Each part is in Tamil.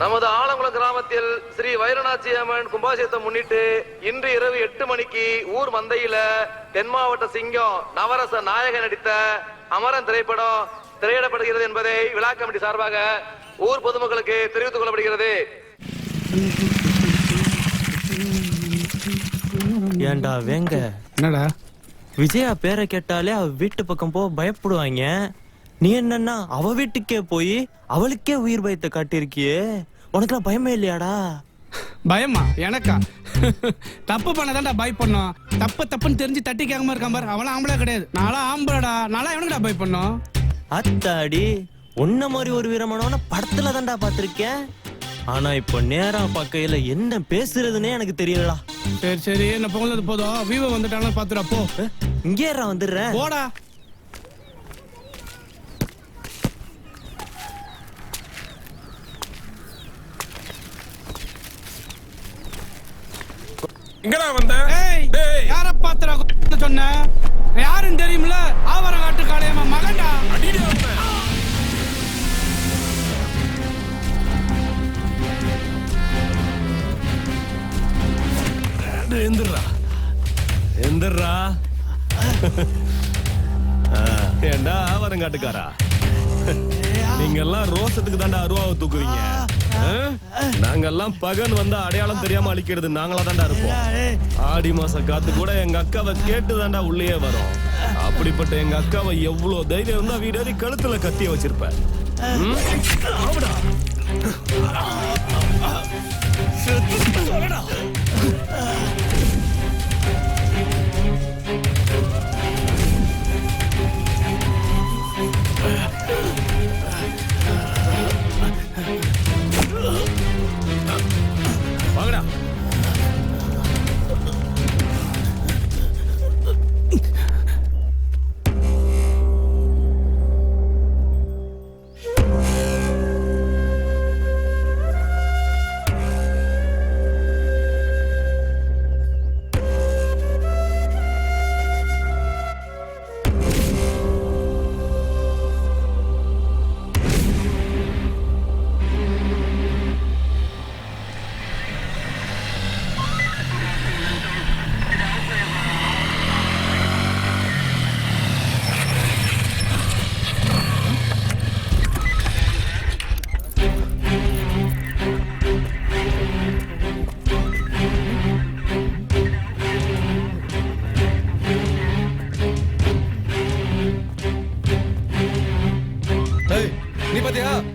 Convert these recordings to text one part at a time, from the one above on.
நமது ஆலங்குளம் கிராமத்தில் ஸ்ரீ வைரநாச்சி அம்மன் கும்பாபிஷேகத்தை முன்னிட்டு இன்று இரவு எட்டு மணிக்கு ஊர் மந்தையில தென் மாவட்ட சிங்கம் நவரச நாயகன் நடித்த அமரன் திரைப்படம் திரையிடப்படுகிறது என்பதை விழா கமிட்டி சார்பாக ஊர் பொதுமக்களுக்கு தெரிவித்துக் கொள்ளப்படுகிறது. ஏன்டா வேங்க? என்னடா? விஜயா பேரை கேட்டாலே அவ வீட்டு பக்கம் போ பயப்படுவாங்க. நீ என்னன்னா அவ வீட்டுக்கே போய் அவளுக்கே உயிர் பயத்தை காட்டியிருக்கியே. உனக்குலாம் பயமே இல்லையாடா? பயமா? எனக்கா? தப்பு பண்ணதான்டா பை பண்ணோம். தப்பு தப்புன்னு தெரிஞ்சு தட்டி கேட்காம இருக்கான் பாரு. அவளாம் ஆம்பளை கிடையாது. நான்லாம் ஆம்பளடா. நான்லாம் எவனுக்குடா பை பண்ணோம்? அத்தாடி உன்ன மாதிரி ஒரு வீரமானவன படத்துல தான்டா பார்த்திருக்கேன். ஆனா இப்போ நேரா பார்க்கையில என்ன பேசுறதுன்னே எனக்கு தெரியலடா. சரி சரி. என்ன பொங்கல் போதும். விவோ வந்துட்டாலும் பாத்துடா போ. இங்கே வந்துடுறேன். போடா. இங்கடா வந்த. யார பாத்துடா சொன்ன? யாருன்னு தெரியுமில ஆவரங்காட்டு காளையம்மா மகன்டா. எந்திர்றா ஆ, ஏண்டா ஆவரங்காட்டுக்காரா? நீங்க எல்லாம் ரோசத்துக்கு தாண்டா அருவாவை தூக்குவீங்க? நாங்கெல்லாம் பகன் வந்தா அடையாளம் தெரியாம அழிக்கிறது நாங்களா தாண்டா இருப்போம். ஆடி மாச காத்து கூட எங்க அக்காவை கேட்டு தாண்டா உள்ளே வரும். அப்படிப்பட்ட எங்க அக்காவை எவ்வளவு தைரியம் இருந்தா வீடேறி கழுத்துல கத்திய வச்சிருப்ப. ம்?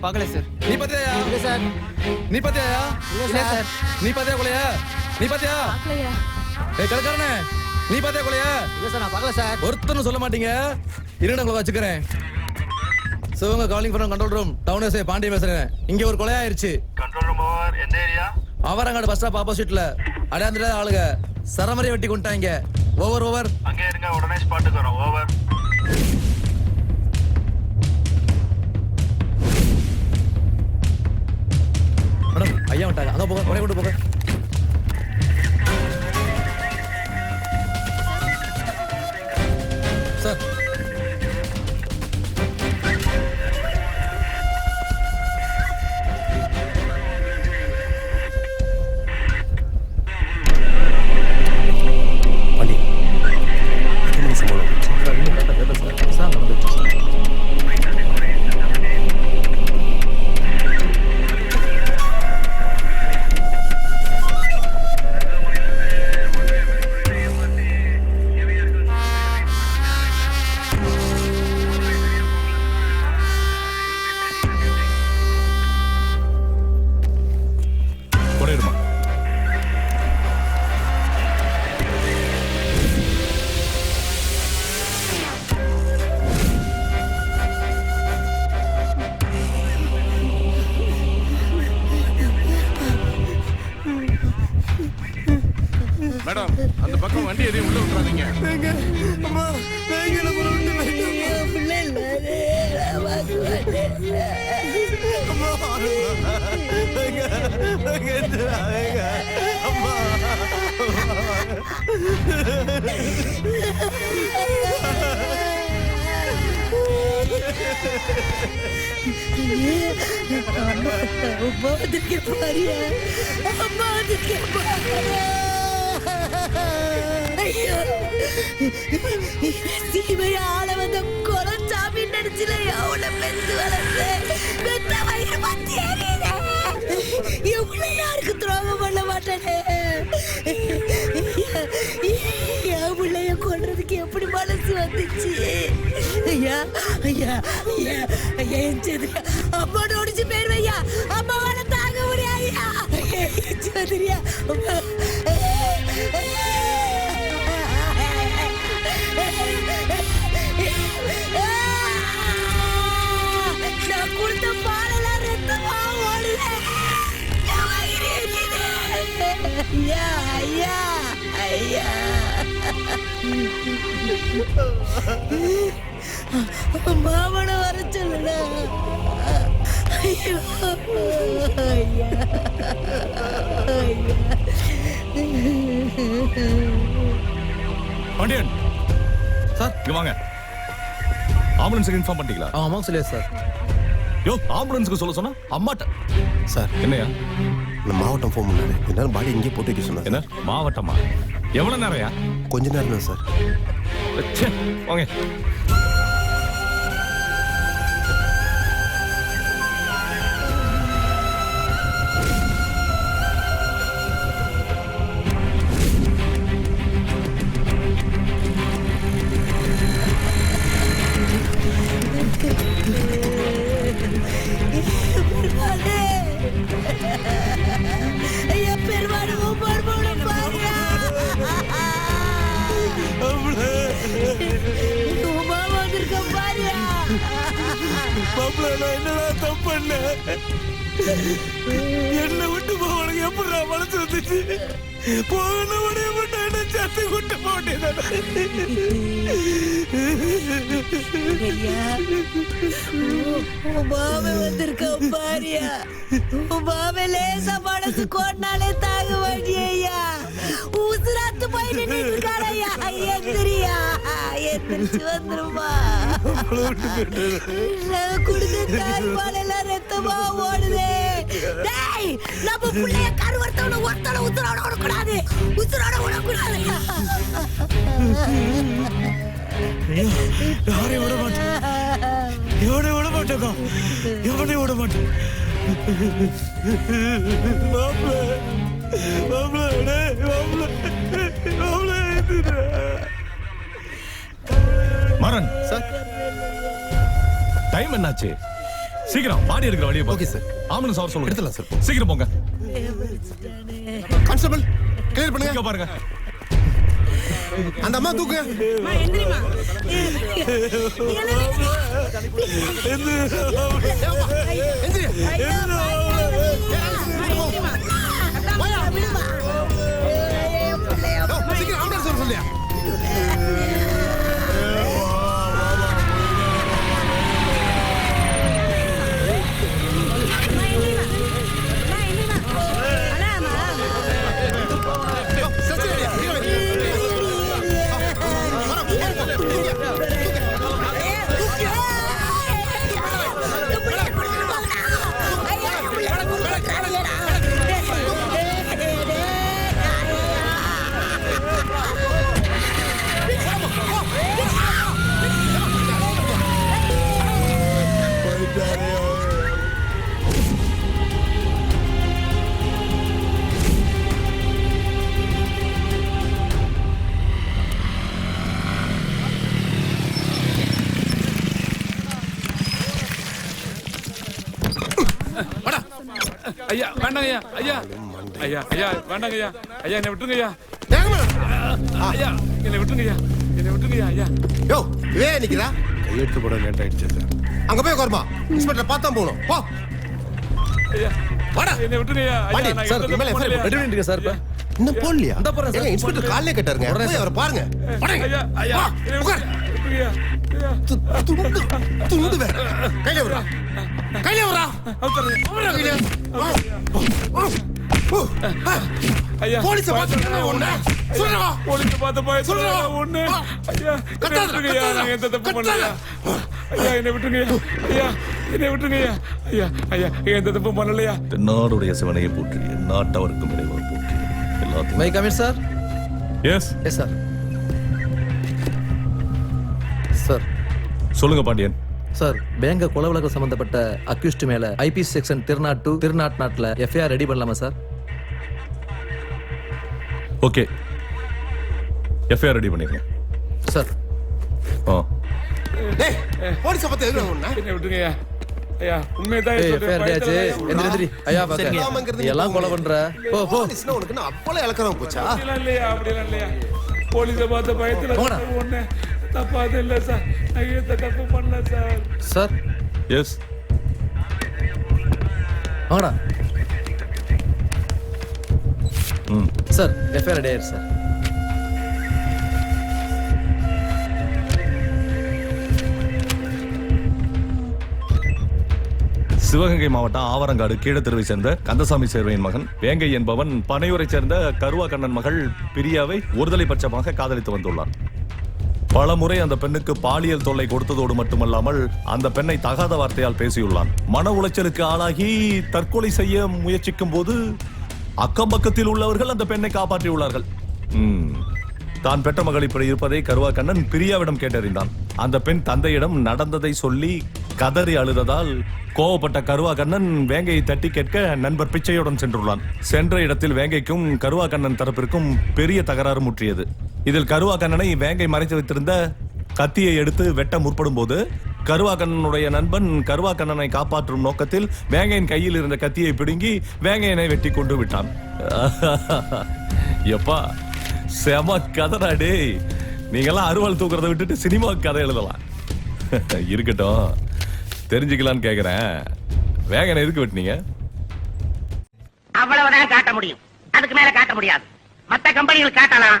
பார்க்கல சார் நீ பாத்தியா இல்ல சார் நீ பாத்தியா இல்ல சார் நீ பாத்தியா கொலையா? நீ பாத்தியா பார்க்கலையா. ஏய் கலக்காரனே நீ பாத்தியா கொலையா? இல்ல சார் நான் பார்க்கல சார் ஒருத்தனும் சொல்ல மாட்டீங்க. இருங்க உங்களை வச்சுக்கிறேன். சிவங்க calling from control room town SI Pandya பேசுறேன் இங்க ஒரு கொலை ஆயிருச்சு. கண்ட்ரோல் ரூம் ஓவர் எந்த ஏரியா அவரங்காடு பஸ் ஸ்டாப் ஆப்போசிட்ல அடையாந்துட ஆளுங்க. சரமறைய வெட்டி கொண்டாங்க ஓவர் ஓவர் அங்கே இருங்க உடனே ஸ்பாட்டுக்கு வரோம். ஓவர் மேடம் ஐயா வந்துட்டாங்க அங்க போங்க உள்ள விட்டுறாதீங்க அம்மா வந்திருக்கேன் பாரியா அம்மா வந்திருக்கேன் பாரியா ஐயோ சீமைய ஆள வந்த கொலச்சாமி நடிச்சுல எவ்வளவு பெத்து வளர்ந்து பெத்த வயிறு பத்தி எவ்வளவு யாருக்கு துரோகம் பண்ண மாட்டேனே? என் பிள்ளைய கொல்றதுக்கு எப்படி மனசு வந்துச்சு? ஐயா ஐயா ஐயா ஐயா என் சதுரியா அம்மா ஒடிச்சு போயிருவையா ஐயா. அம்மாவால தாங்க முடியாது ஐயா. என் சதுரியா அம்மா மாமனை வர சொல்லுடா. ஐயோ ஐயா ஐயா. பாண்டியன். சார். இங்க வாங்க. ஆம்புலன்ஸுக்கு இன்ஃபார்ம் பண்ணிட்டீங்களா? அவன் அம்மாவுக்கு சொல்லியா சார். யோ ஆம்புலன்ஸுக்கு சொல்ல சொன்னா அம்மாட்ட. சார். என்னையா? நான் மாவட்டம் ஃபோன் பண்ணாரு என்னால் பாடி இங்கே போட்டு வைக்க சொன்னேன் என்ன? மாவட்டமா? எவ்வளவு நேரம்யா? கொஞ்ச நேரம் தான் சார். ச்சே, வாங்க. பாருயா என்னடா தப்பு பண்ண என்ன விட்டு போவனுக்கு எப்படி மனசு வந்துச்சு? போகணும் உடைய மட்டும் சத்து விட்டு போட்டேன் ஐயா வந்திருக்க பாருயா? உமாவை லேசா மனசு கோட்டினாலே தாங்க மாட்டியா எந்திரிச்சு வந்துருமா நான் கொடுத்த ரத்தமா ஓடுதே. டேய் நம்ம புள்ளைய கருவர்த்தவன ஒருத்தவன உசுரோட விடக்கூடாது உசுரோட விடக்கூடாது யாரையும் விட மாட்டேன். எவனையும் விட மாட்டேக்கா விட மாட்டேன். மாப்பிள்ள மாப்பிள்ள மாப்பிள்ள மாப்பிள்ள மரன் சார் டைம் என்னாச்சு சீக்கிரம் பாடி எடுக்கிற வழியை Okay, sir. ஆம்புலன்ஸ் அவர் சொல்லுங்க எடுத்துடலாம், sir. சீக்கிரம் போங்க கான்ஸ்டபிள் கிளியர் பண்ணுங்க இங்க பாருங்க அந்த அம்மா தூக்கு சீக்கிரம் ஆம்புலன்ஸ் சொல்லியா ஐயா வேண்டாங்க ஐயா. ஐயா ஐயா ஐயா வேண்டாங்க ஐயா ஐயா என்னை விட்டுருங்க ஐயா ஐயா என்னை விட்டுருங்க ஐயா என்னை விட்டுருங்க ஐயா. ஐயா யோ இவே நிக்கிறா? கையெழுத்து போட லேட் ஆயிடுச்சு சார். அங்க போய் உட்காருமா. இன்ஸ்பெக்டர் பார்த்தா போகணும். போ. ஐயா வாடா. என்னை விட்டுருங்க ஐயா பாண்டி, நான் சார், FIR பண்ணலையா? ரெடி சார் இப்ப இன்னும் போடலையா இந்தா போறேன் சார். ஏங்க, இன்ஸ்பெக்டர் காலையிலே கட்டாருங்க. போய் அவரை பாருங்க. ஐயா ஐயா வா, என்னை உட்கார். ஐயா துண்டு துண்டு வேற கையில கையில கையில போலீஸை பார்த்து ஒண்ணு போலீஸ் போய். ஒண்ணு ஐயா நான் எந்த தப்பு. பண்ணலையா? ஐயா என்னை விட்டுருங்க ஐயா. என்னை விட்டுருங்க ஐயா. ஐயா ஐயா எந்த தப்பு பண்ணலையா? நாடுடைய சிவனையை போற்றி நாட்டவருக்கும் இறைவனை போற்றி. எல்லாத்தையும் my commit sir. Yes yes sir. Sir. சொல்லுங்க பாண்டியன். சார் பேங்க கொலை வழக்கு சம்பந்தப்பட்ட அக்யூஸ்ட் மேல IP section three nought two three nought நாட்டில் எஃப்ஐஆர் ரெடி பண்ணலாமா சார்? ஓகே. எஃப்ஐஆர் ரெடி பண்ணிருக்கேன் சார். ஆ. டேய் போலீஸை ஒண்ணு என்னை விட்டுருங்க ஐயா. ஐயா உண்மைதான் ஏய் சொல்றேன். எஃப்ஐஆர் டேச்சு பயத்துல எந்திரி எந்திரி. ஐயா பாக்க இல்லாமங்கிறது நீ எல்லாம் கொலை பண்ற? போ போ. போலீஸ்னா உனக்கு என்ன அவ்வளவு இலக்கணம் போச்சா? அப்படிலாம் இல்லையா அப்படிலாம் இல்லையா. போலீஸை பார்த்த பயத்துல போடா. ஒண்ணு தப்பாது இல்ல சார். நான் எந்த தப்பு பண்ணல சார். சார். எஸ் வாங்கடா. ம். சார் எஃப்ஐஆர் ரெடி ஆயிரு சார். சிவகங்கை மாவட்டம் ஆவரங்காடு கீழத்தெருவை சேர்ந்த கந்தசாமி சேர்வையின் மகன் வேங்கை என்பவன் பனையூரை சேர்ந்த கருவா கண்ணன் மகள் பிரியாவை ஒருதலை பட்சமாக காதலித்து வந்துள்ளார். பலமுறை அந்த பெண்ணுக்கு பாலியல் தொல்லை கொடுத்ததோடு மட்டுமல்லாமல் அந்த பெண்ணை தகாத வார்த்தையால் பேசியுள்ளான். மன உளைச்சலுக்கு ஆளாகி தற்கொலை செய்ய முயற்சிக்கும் போது அக்கம் பக்கத்தில் உள்ளவர்கள் அந்த பெண்ணை காப்பாற்றியுள்ளார்கள். தான் பெற்ற மகள் இப்படி இருப்பதை கருவா கண்ணன் பிரியாவிடம் கேட்டறிந்தான். அந்த பெண் தந்தையிடம் நடந்ததை சொல்லி கதறி அழுததால் கோவப்பட்ட கருவா கண்ணன் வேங்கையை தட்டி கேட்க நண்பர் பிச்சையுடன் சென்றுள்ளான். சென்ற இடத்தில் வேங்கைக்கும் கருவா கண்ணன் தரப்பிற்கும் பெரிய தகராறு முற்றியது. இதில் கருவா கண்ணனை வேங்கை மறைத்து வைத்திருந்த கத்தியை எடுத்து வெட்ட முற்படும் போது கருவா கண்ணனுடைய நண்பன் கருவா கண்ணனை காப்பாற்றும் நோக்கத்தில் வேங்கையின் கையில் இருந்த கத்தியை பிடுங்கி வேங்கையனை வெட்டி கொண்டு விட்டான். எப்பா செம கதைடா டேய். நீங்கெல்லாம் அருவாள் தூக்குறதை விட்டுட்டு சினிமா கதை எழுதலாம். இருக்கட்டும் தெரிஞ்சுக்கலான்னு கேக்குறேன். வேகனை எதுக்கு வெட்டினீங்க? அவ்வளவுதான் காட்ட முடியும். அதுக்கு மேல காட்ட முடியாது. மத்த கம்பெனிகள் காட்டலாம்.